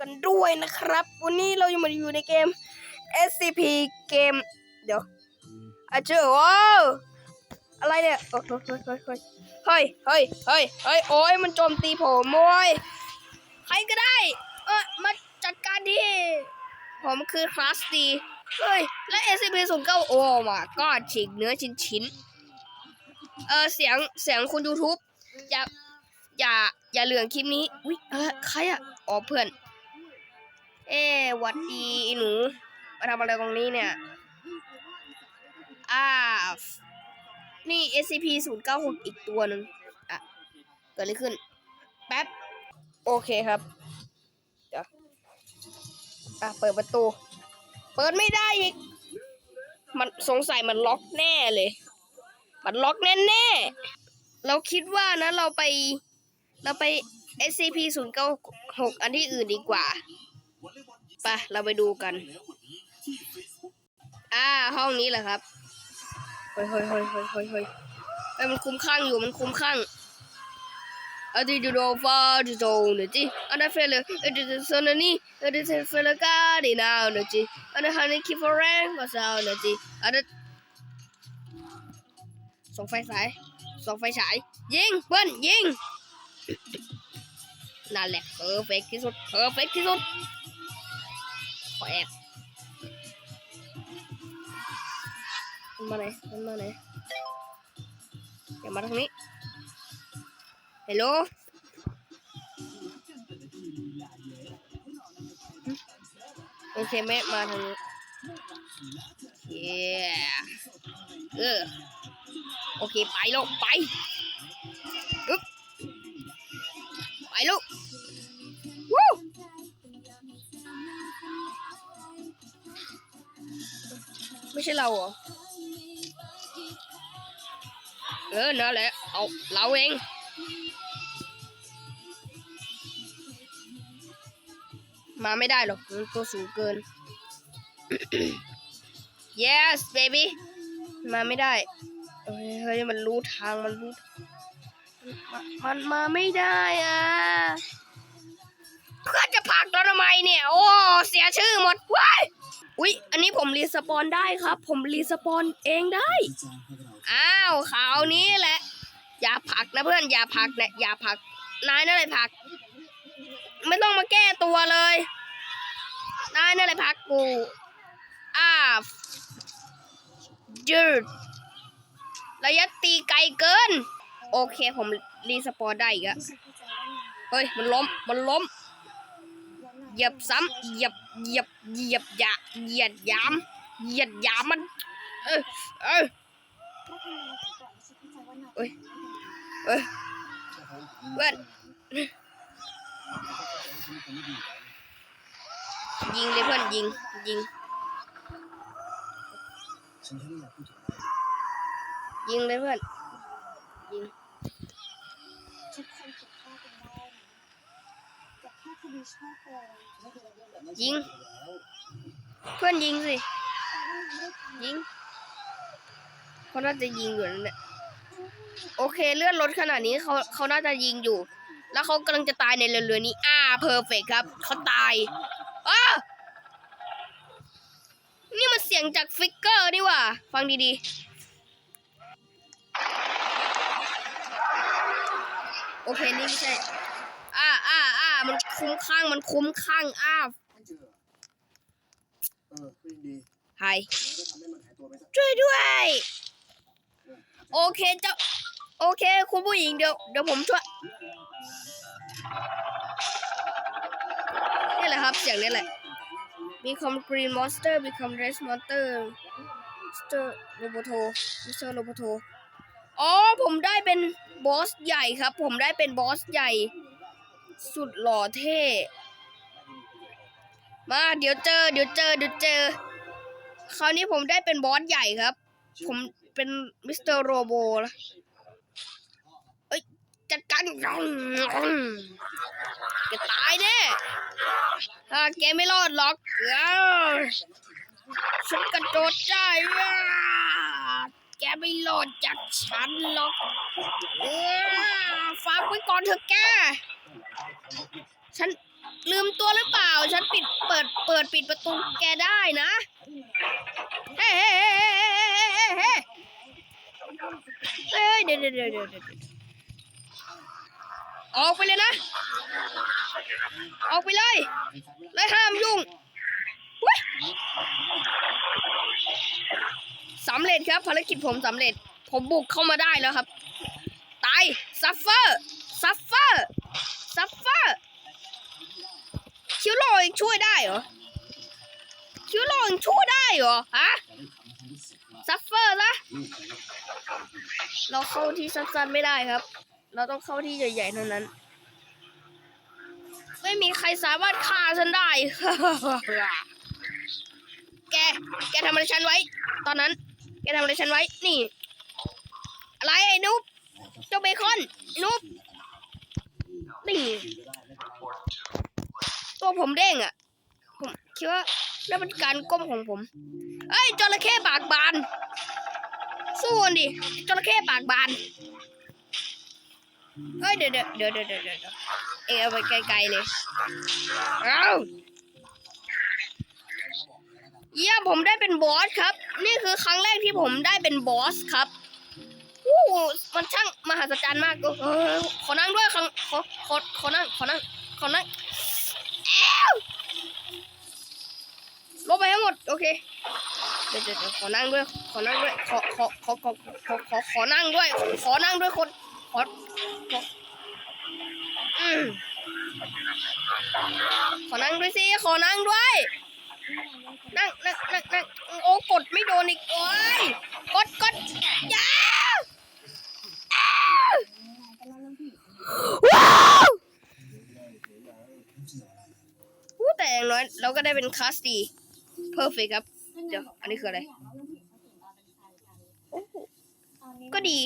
กันด้วยนะครับ วันนี้เรายังมาอยู่ในเกม SCP เกม เดี๋ยวอาเจอว้าวอะไรเนี่ยโอ้โหเฮ้ยเฮ้ยเฮ้ยเฮ้ยเฮ้ยโอ้ยมันโจมตีผมโอ้ยใครก็ได้ เออมาจัดการดิผมคือคลาสดีเฮ้ย และ SCP 0 9โอ้มาก็ฉีกเนื้อชิ้นชิ้นๆเออเสียงเสียงคุณ YouTube อย่าอย่าอย่าเหลืองคลิปนี้อุ้ยเออใครอะอ๋อเพื่อน เอ๊หวัดดีอีหนูมาทำอะไรตรงนี้เนี่ยอ่านี่ SCP 0 9 6อีกตัวหนึ่งอะ เกิดอะไรขึ้น แป๊บ โอเคครับ เดี๋ยว อะ เปิดประตู เปิดไม่ได้อีก มันสงสัยมันล็อกแน่เลย มันล็อกแน่แน่เราคิดว่านะเราไป เราไป SCP 0 9 6อันที่อื่นดีกว่า ไปเราไปดูกัน อ่า ห้องนี้แหละครับเฮ้ยเฮ้ยเฮ้ยเฮ้ยเฮ้ยเฮ้ยเฮ้ยมันคุ้มข้างอยู่มันคุ้มข้างอะดิดูโดฟาดิโดเนจิอันนั้นเฟลเลยเอดิโซนนี่เอดิเฟลกาดินาวเนจิอันนั้นฮันนี่คิฟอร์แรงก็ซาวเนจิอันนั้นส่องไฟฉายส่องไฟฉายยิงเพื่อนยิงนั่นแหละเพอร์เฟกที่สุดเพอร์เฟกที่สุด ขอแอบมันมาไหนมันมาไหนอย่ามาทางนี้ฮัลโหลโอเคแม่มาทางนี้เย้เออโอเค ไปล้วไป ไม่ใช่เราเหรอ เออนั่นแหละ เอาเราเองมาไม่ได้หรอกมันตัวสูงเกิน yes baby มาไม่ได้เฮ้ยมันรู้ทางมันรู้มันมันมาไม่ได้อะเพื่อนจะผักเราทำไมเนี่ย โอ้ เสียชื่อหมดว้าย อุ๊ย อันนี้ผมรีสปอนได้ครับ ผมรีสปอนเองได้ อ้าวข่าวนี้แหละ อย่าผักนะเพื่อน อย่าผักนะอย่าผัก นายนั่นแหละผลัก ไม่ต้องมาแก้ตัวเลย นายนั่นแหละผลักกู อ้าวยืดระยะตีไกลเกิน โอเคผมรีสปอร์ได้อีกอะเฮ้ย มันล้ม มันล้ม เหยียบซ้ำเหยียบเหยียบเหยียบยาเหยียดยามเหยียดยามมัน เออเออเอ้ยเอ้ยเพื่อนยิงเลยเพื่อนยิงยิงยิงเลยเพื่อนยิง ทุกคนผิดพลาดกันได้นะแต่แค่คดีช่อโกง ยิง เพื่อนยิงสิ ยิงเขาน่าจะยิงอยู่นั่นแหละโอเคเลื่อนรถขนาดนี้เขาเขาน่าจะยิงอยู่ แล้วเขากำลังจะตายในเรือๆนี้ อ่าเพอร์เฟกครับเขาตายอ้านี่มันเสียงจากฟิกเกอร์นี่ว่า ฟังดีๆ โอเค นี่ไม่ใช่ มันคุ้มข้างมันคุ้มข้างอ้าไม่เจอเออก็ยังดีไฮแล้วก็ทำให้มันหายตัวไปสักช่วยด้วย โอเคเจ้าโอเค คุณผู้หญิงเดี๋ยวเดี๋ยวผมช่วยนี่แหละครับเสียงนี่แหละ become green monster become red monster Mr. Roboto Mr. Roboto อ๋อ ผมได้เป็นบอสใหญ่ครับ ผมได้เป็นบอสใหญ่ สุดหล่อเท่ มาเดี๋ยวเจอ เดี๋ยวเจอ เดี๋ยวเจอ คราวนี้ผมได้เป็นบอสใหญ่ครับ ผมเป็นมิสเตอร์โรโบล้วเอ้ย จัดการแกตายแน่ถ้าแกไม่รอดหรอกฉันกระโดดได้ แกไม่รอดจากฉันหรอกเออฝากไว้ก่อนเถอะแก ฉันลืมตัวหรือเปล่า ฉันปิดเปิดเปิดปิดประตูแกได้นะ เฮ้เฮ้เฮ้เฮ้เฮ้เฮ้เฮ้เดี๋ยวเดี๋ยวเดี๋ยวเดี๋ยออกไปเลยนะ ออกไปเลย และห้ามยุ่ง สำเร็จครับภารกิจผมสำเร็จ ผมบุกเข้ามาได้แล้วครับ ตายซัฟเฟอร์ซัฟเฟอร์ซัฟเฟอร์คิวโรยช่วยได้เหรอคิวโรยช่วยได้เหรอฮะซัฟเฟอร์ละเราเข้าที่สั้นๆไม่ได้ครับ เราต้องเข้าที่ใหญ่ๆเท่านั้น ไม่มีใครสามารถฆ่าฉันได้ แก แกทำอะไรฉันไว้ ตอนนั้น ทำอะไรฉันไว้ นี่ อะไรไอ้นุ๊บเจ้าเบคอนนุ๊บนี่ตัวผมเด้งอะ ผมคิดว่านั่นเป็นการก้มของผม เอ้ยจระเข้ปากบาน สู้กันดิจระเข้ปากบาน เอ้ยเดี๋ยวเดี๋ยวเดี๋ยวเดี๋ยวเดี๋ยวเด้อเอาไปไกลๆเลย เอา เยี่ยมผมได้เป็นบอสครับ นี่คือครั้งแรกที่ผมได้เป็นบอสครับอู้มันช่างมหัศจรรย์มากเออขอนั่งด้วยขอขอขอขอนั่งขอนั่งขอนั่งลบไปให้หมดโอเคเดี๋ยวเดี๋ยวขอนั่งด้วย ขอนั่งด้วย ขอขอขอขอขอขอขอนั่งด้วย ขอนั่งด้วยคนขอขอขอนั่งด้วยสิขอนั่งด้วย นั่งนั่งนั่งนั่งโอ้กดไม่โดนอีกโอ้ยกดกดอยาอ้าว้าวอู้แต่อย่างน้อยเราก็ได้เป็นคลาสดี perfect ครับ เดี๋ยว อันนี้คืออะไร ก็ดี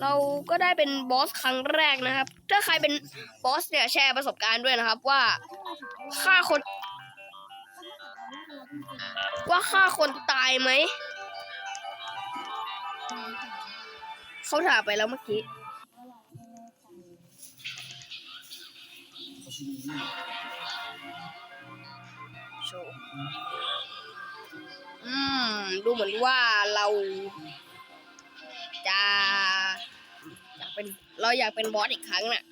เราก็ได้เป็นบอสครั้งแรกนะครับ ถ้าใครเป็นบอสเนี่ยแชร์ประสบการณ์ด้วยนะครับว่าฆ่าคน ว่าฆ่าคนตายไหม เขาถามไปแล้วเมื่อกี้ โชว์ อืม ดูเหมือนว่าเราจะอยากเป็นเราอยากเป็นบอสอีกครั้งน่ะ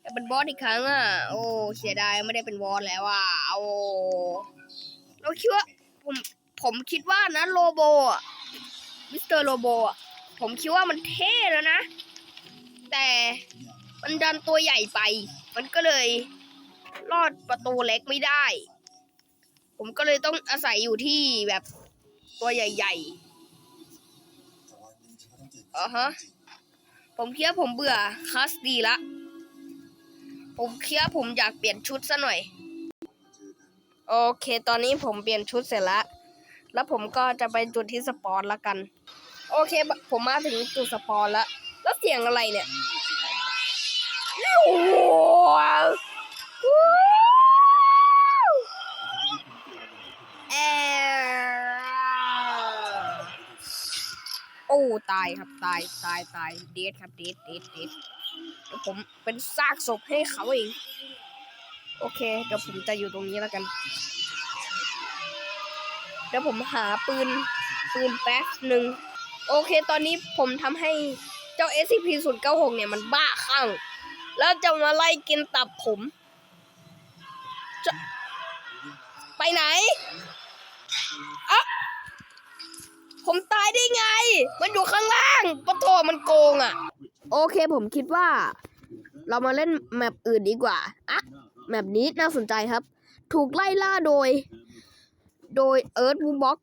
อยากเป็นบอสอีกครั้งอะ โอ้ เสียดายไม่ได้เป็นบอสแล้วอะ โอ้ เราคิดว่าผมผมคิดว่านะโลโบอะมิสเตอร์โลโบอะผมคิดว่ามันเท่แล้วนะ แต่มันดันตัวใหญ่ไป มันก็เลยลอดประตูเล็กไม่ได้ ผมก็เลยต้องอาศัยอยู่ที่แบบตัวใหญ่ๆอ่าฮะผมคิดว่าผมเบื่อคลาสดีละ ผมคิดว่าผมอยากเปลี่ยนชุดซะหน่อย โอเค ตอนนี้ผมเปลี่ยนชุดเสร็จแล้ว แล้วผมก็จะไปจุดที่สปอนละกัน โอเค ผมมาถึงจุดสปอนแล้ว แล้วเสียงอะไรเนี่ยว้าวแอร์โอ้ตายครับตายตายตายเดทครับเดทเดทเดทเดี๋ยวผมเป็นซากศพให้เขาเอง โอเค เดี๋ยวผมจะอยู่ตรงนี้แล้วกัน เดี๋ยวผมหาปืน ปืนแป๊บหนึ่ง โอเค ตอนนี้ผมทำให้เจ้า SCP 0 9 6 เนี่ยมันบ้าคลั่ง แล้วจะมาไล่กินตับผมจะไปไหนอะผมตายได้ไง มันอยู่ข้างล่างปะโถมันโกงอะโอเคผมคิดว่า เรามาเล่นแมปอื่นดีกว่า แมปนี้น่าสนใจครับ ถูกไล่ล่าโดย โดยเอิร์ธวูบ็อก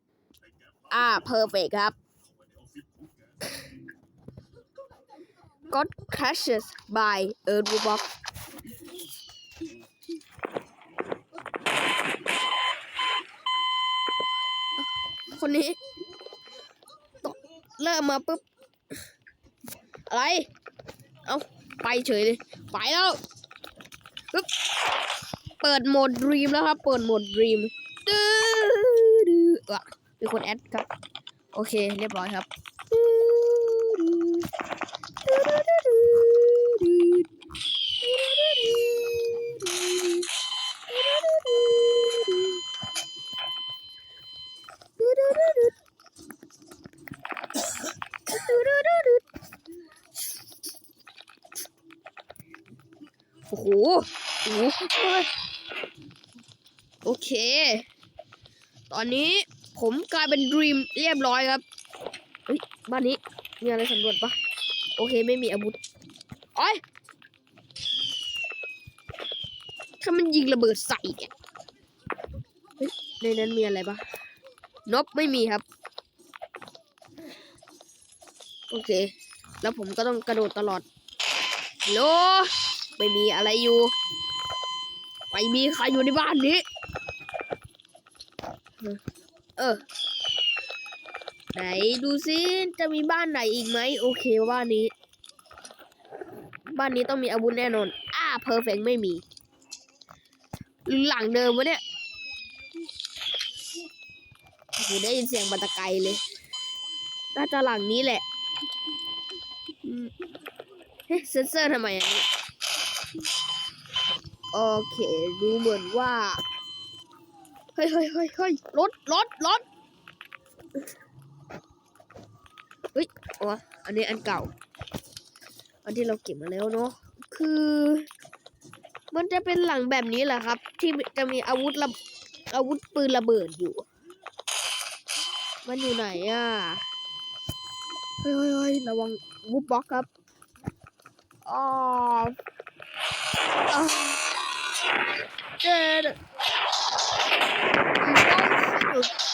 อ่าเพอร์เฟกครับ God crashes by Earth Woodblock คนนี้ตกเริ่มมาปุ๊บ อะไร เอาไปเฉยเลย ไปแล้ว เปิดโหมดดรีมแล้วครับ เปิดโหมดดรีมดื้อมีคนแอดครับ โอเค เรียบร้อยครับโอ้โหโอ้โห โอเค ตอนนี้ผมกลายเป็นดรีมเรียบร้อยครับเฮ้ยบ้านนี้มีอะไรสำรวจปะโอเคไม่มีอาวุธโอ้ยถ้ามันยิงระเบิดใส่เนี่ยในนั้นมีอะไรปะนบไม่มีครับ โอเค แล้วผมก็ต้องกระโดดตลอดโลไม่มีอะไรอยู่ ไม่มีใครอยู่ในบ้านนี้ เออ ไหนดูซิจะมีบ้านไหนอีกไหมโอเคบ้านนี้ บ้านนี้ต้องมีอาวุธแน่นอน อ่าเพอร์เฟกไม่มีหรือหลังเดิมวะเนี่ยโอ้โหได้ยินเสียงบันตะไกลเลย น่าจะหลังนี้แหละ เฮ้เซนเซอร์ทำไมอันนี้โอเค ดูเหมือนว่า เฮ้ยเฮ้ยเฮ้ยเฮ้ยรถรถรถเฮ้ยอ๋ออันนี้อันเก่า อันที่เราเก็บมาแล้วเนาะคือ มันจะเป็นหลังแบบนี้แหละครับ ที่จะมีอาวุธระอาวุธปืนระเบิดอยู่ มันอยู่ไหนอะเฮ้ยเฮ้ยเฮ้ยระวังวูบบ็อกครับอ๋อเจอ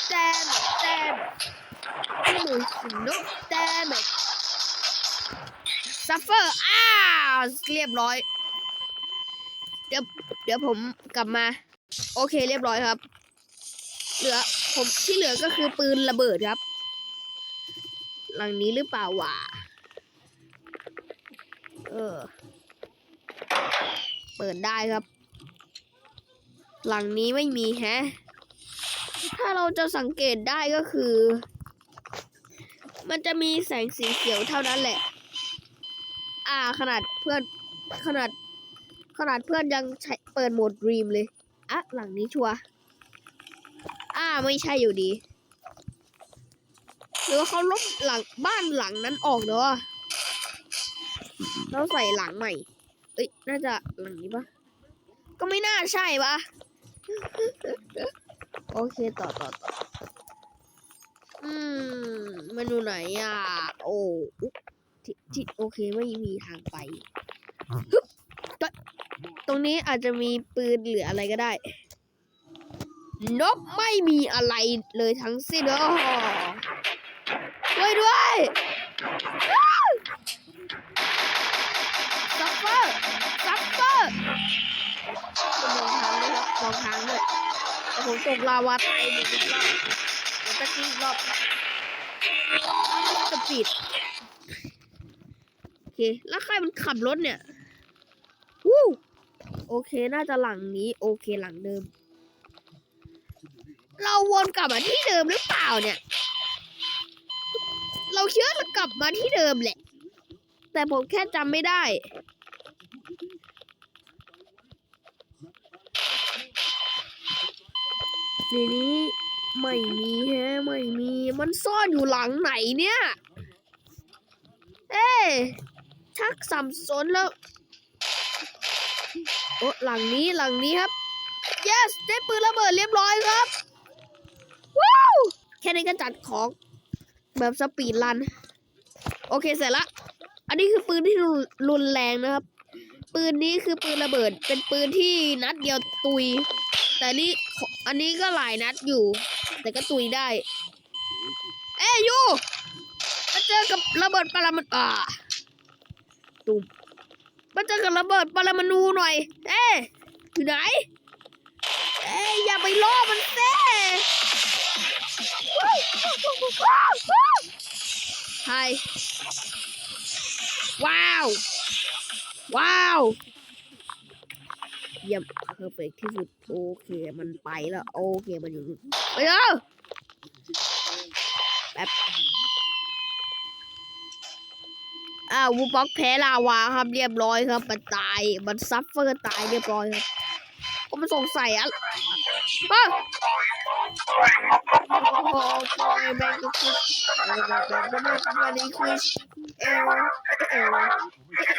damn it, damn it. No, damn it. Suffer อ้าวเรียบร้อย เดี๋ยว เดี๋ยวผมกลับมา โอเค เรียบร้อยครับ เหลือ ผมที่เหลือก็คือปืนระเบิดครับ หลังนี้หรือเปล่าวะ เออ เปิดได้ครับ หลังนี้ไม่มีแฮะ ถ้าเราจะสังเกตได้ก็คือ มันจะมีแสงสีเขียวเท่านั้นแหละ อ่าขนาดเพื่อนขนาด ขนาดเพื่อนยังใช้เปิดโหมดดรีมเลย อะ หลังนี้ชัวร์อ่าไม่ใช่อยู่ดี หรือว่าเขาลบหลังบ้านหลังนั้นออกเนอะแล้วใส่หลังใหม่ เอ้ย น่าจะหลังนี้ปะก็ไม่น่าใช่ปะ โอเคต่อต่อต่ออืม มันอยู่ไหนอะ โอ้ที่ที่โอเคไม่มีทางไปฮึบตรงนี้อาจจะมีปืนหรืออะไรก็ได้ นกไม่มีอะไรเลยทั้งสิ้นอ้โหช่วยด้วย องทางด้วยครับมองทางด้วยแต่ผมตกลาวาตายหนึ่งรอบเดี๋ยวตะกี้รอบสปีดโอเค แล้วใครมันขับรถเนี่ยวู้โอเค น่าจะหลังนี้ โอเคหลังเดิม เราวนกลับมาที่เดิมหรือเปล่าเนี่ย เราเชื่อเรากลับมาที่เดิมแหละ แต่ผมแค่จำไม่ได้ ในนี้ไม่มีแฮะไม่มีมันซ่อนอยู่หลังไหนเนี่ย เอ๊ะชักสับสนแล้วโอ้หลังนี้หลังนี้ครับ yes ได้ปืนระเบิดเรียบร้อยครับว้าวแค่นี้ก็จัดของแบบสปีดรัน โอเคเสร็จละ อันนี้คือปืนที่รุนแรงนะครับ ปืนนี้คือปืนระเบิด เป็นปืนที่นัดเดียวตุย แต่นี่ อันนี้ก็หลายนัดอยู่ แต่ก็ตุยได้ เอ้ยยูมาเจอกับระเบิดปรมาณูอ่าตุ่มมาเจอกับระเบิดปรมาณูหน่อย เอ้ยอยู่ไหน เอ้ยอย่าไปล่อมันเซ่ไฮว้าว ว้าว เยี่ยมเพอร์เฟกที่สุด โอเค มันไปแล้ว โอเค มันอยู่ไปเถอะแป๊บอ้าววูบ็อกแพ้ลาวาครับเรียบร้อยครับ มันตาย มันซัฟเฟอร์ตายเรียบร้อยครับผมมันสงสัยอะอ้าวโอ้โหแม่งก็คือแบบแบบแบบแบบนี้คือเอวเอวเอว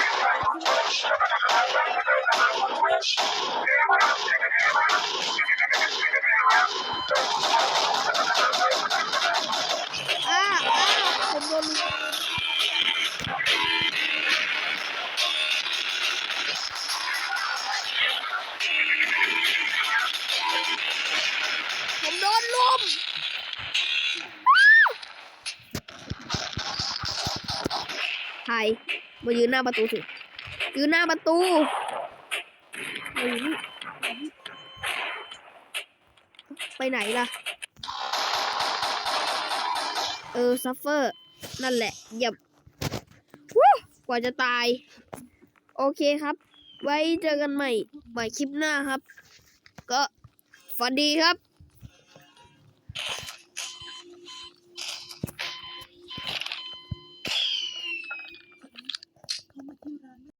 หน้าประตูสิยืนหน้าประตูไปไหนล่ะ เออซัฟเฟอร์ นั่นแหละหยียบวู้กว่าจะตาย โอเคครับ ไว้เจอกันใหม่ ใหม่คลิปหน้าครับ ก็ฝันดีครับ